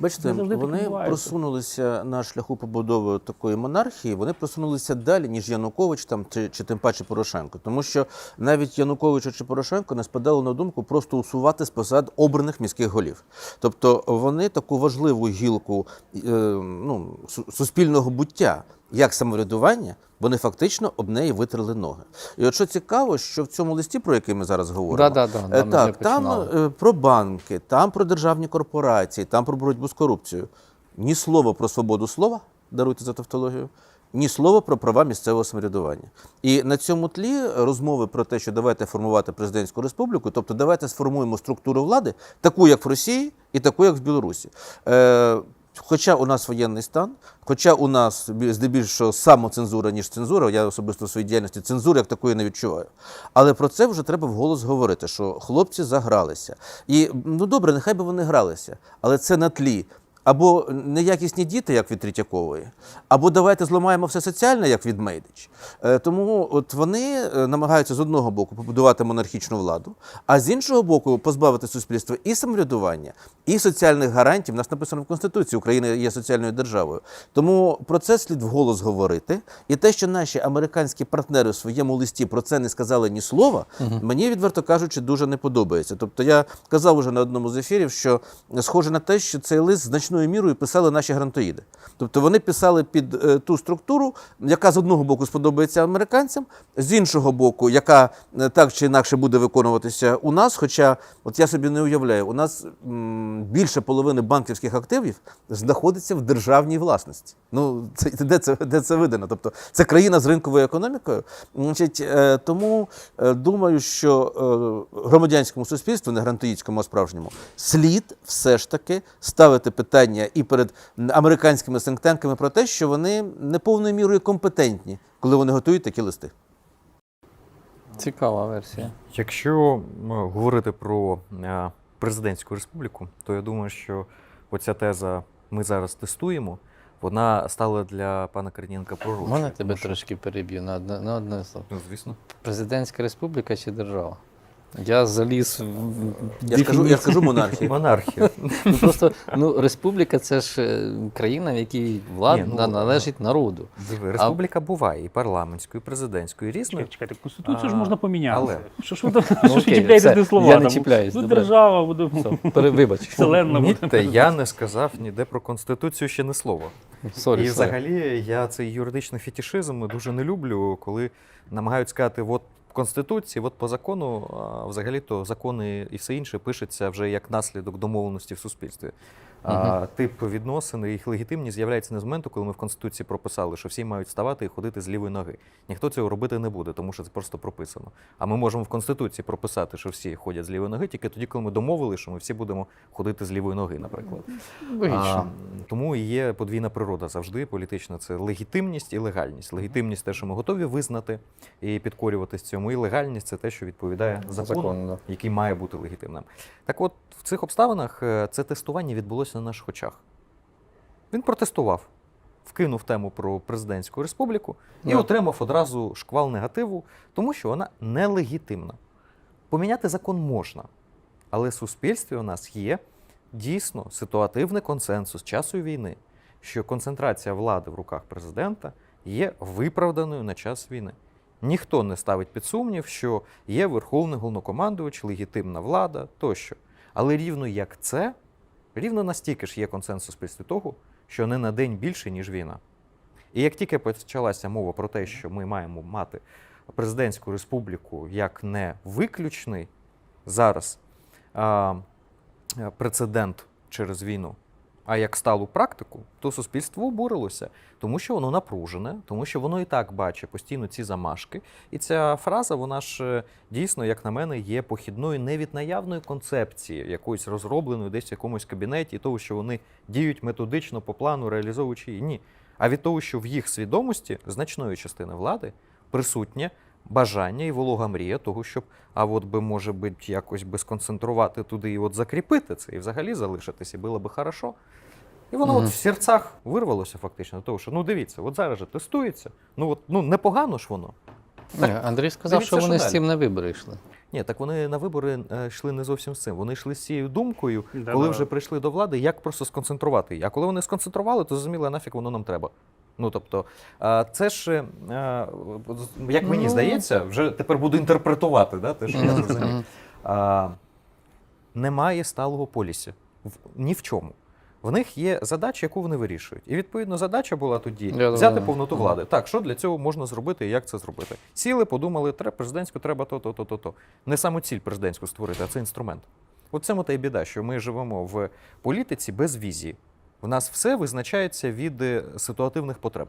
Бачите, вони відбувається. просунулися на шляху побудови такої монархії. Вони просунулися далі, ніж Янукович там чи, чи тим паче Порошенко. Тому що навіть Януковичу чи Порошенко не спадало на думку просто усувати з посад обраних міських голів. Тобто вони таку важливу гілку е, ну, суспільного буття, як самоврядування, вони фактично об неї витерли ноги. І от що цікаво, що в цьому листі, про який ми зараз говоримо, е, да, ми вже так, там е, про банки, там про державні корпорації, там про боротьбу з корупцією. Ні слова про свободу слова, даруйте за тавтологію, ні слова про права місцевого самоврядування. І на цьому тлі розмови про те, що давайте формувати президентську республіку, тобто давайте сформуємо структуру влади, таку, як в Росії, і таку, як в Білорусі. Е, Хоча у нас воєнний стан, хоча у нас здебільшого самоцензура, ніж цензура, я особисто в своїй діяльності цензури як такої не відчуваю. Але про це вже треба вголос говорити, що хлопці загралися. І ну добре, нехай би вони гралися, але це на тлі. Або неякісні діти, як від Третьякової, або давайте зламаємо все соціальне, як від Мейдич. Е, Тому от вони е, намагаються з одного боку побудувати монархічну владу, а з іншого боку позбавити суспільства і самоврядування, і соціальних гарантій. У нас написано в Конституції, Україна є соціальною державою. Тому про це слід вголос говорити. І те, що наші американські партнери в своєму листі про це не сказали ні слова, мені відверто кажучи, дуже не подобається. Тобто я казав уже на одному з ефірів, що схоже на те, що цей лист значною мірою писали наші грантоїди. Тобто вони писали під е, ту структуру, яка з одного боку сподобається американцям, з іншого боку, яка е, так чи інакше буде виконуватися у нас. Хоча, от я собі не уявляю, у нас більше половини банківських активів знаходиться в державній власності. Ну, це де це де це видано? Тобто це країна з ринковою економікою. Значить, е, тому думаю, що громадянському суспільству, не грантоїдському, а справжньому, слід все ж таки ставити питання і перед американськими синктенками про те, що вони не повною мірою компетентні, коли вони готують такі листи. Цікава версія. Якщо говорити про е, президентську республіку, то я думаю, що оця теза ми зараз тестуємо, вона стала для пана Корнієнка пророчою. Можна тебе що- трошки переб'ю на одне, на одне слово. Ну, звісно. Президентська республіка чи держава? Я заліз в Я ж кажу, я ж кажу монархія. Монархія. Ну, просто ну, республіка це ж е, країна, в якій влада Ні, ну, належить народу. Диви, республіка буває і парламентською, і президентською, і різною. Чекайте, чекайте, конституцію ж А, можна поміняти. але- Що ж ви там Ну, що ж ви окей, чіпляєте все, до слова? я не там? чіпляюсь, Ну, добре. держава буде. Все, пере- Вселенна буде. Я не сказав ніде про конституцію ще не слово. Сорі, і сорі. взагалі я цей юридичний фетішизм дуже не люблю, коли намагають сказати, от Конституції, от по закону, взагалі-то закони і все інше пишеться вже як наслідок домовленості в суспільстві. А, тип відносин і їх легітимність з'являється не з моменту, коли ми в Конституції прописали, що всі мають вставати і ходити з лівої ноги. Ніхто цього робити не буде, тому що це просто прописано. А ми можемо в Конституції прописати, що всі ходять з лівої ноги, тільки тоді, коли ми домовили, що ми всі будемо ходити з лівої ноги, наприклад. А, тому і є подвійна природа завжди політична. Це легітимність і легальність. Легітимність те, що ми готові визнати і підкорюватись цьому, і легальність це те, що відповідає закону, який має бути легітимним. Так от, в цих обставинах е, це тестування відбулося на наших очах. Він протестував, вкинув тему про президентську республіку і Ну. отримав одразу шквал негативу, тому що вона нелегітимна. Поміняти закон можна, але в суспільстві у нас є дійсно ситуативний консенсус часу війни, що концентрація влади в руках президента є виправданою на час війни. Ніхто не ставить під сумнів, що є верховний головнокомандувач, легітимна влада тощо. Але рівно як це, рівно настільки ж є консенсус після того, що не на день більше, ніж війна. І як тільки почалася мова про те, що ми маємо мати президентську республіку як не виключний зараз а, е, прецедент через війну, а як сталу практику, то суспільство обурилося, тому що воно напружене, тому що воно і так бачить постійно ці замашки. І ця фраза, вона ж е, дійсно, як на мене, є похідною не від наявної концепції, якоїсь розробленої десь в якомусь кабінеті, того, що вони діють методично по плану, реалізовуючи її. Ні. А від того, що в їх свідомості значної частини влади присутнє бажання і волога мрія того, щоб а от би, може бути, якось би сконцентрувати туди і от закріпити це, і взагалі залишитися, було би хорошо. І воно Мгм. от в серцях вирвалося фактично того, що ну дивіться, от зараз же тестується. Ну от ну непогано ж воно. Ні, Андрій сказав, дивіться, що вони що з цим на вибори йшли. Ні, так вони на вибори е, йшли не зовсім з цим. Вони йшли з цією думкою, Да, коли да. вже прийшли до влади, як просто сконцентрувати її. А коли вони сконцентрували, то зрозуміли, а нафіг воно нам треба. Ну тобто, це ж, е, як мені Ну. здається, вже тепер буду інтерпретувати, да, те, що я зрозумів. Немає сталого полісі в, ні в чому. В них є задача, яку вони вирішують. І відповідно задача була тоді Да-да-да. взяти повноту влади. Так, що для цього можна зробити і як це зробити? Сіли, подумали, треба президентську, треба то, то, то, то, то. Не саму ціль президентську створити, а це інструмент. От це та й біда, що ми живемо в політиці без візії. В нас все визначається від е, ситуативних потреб.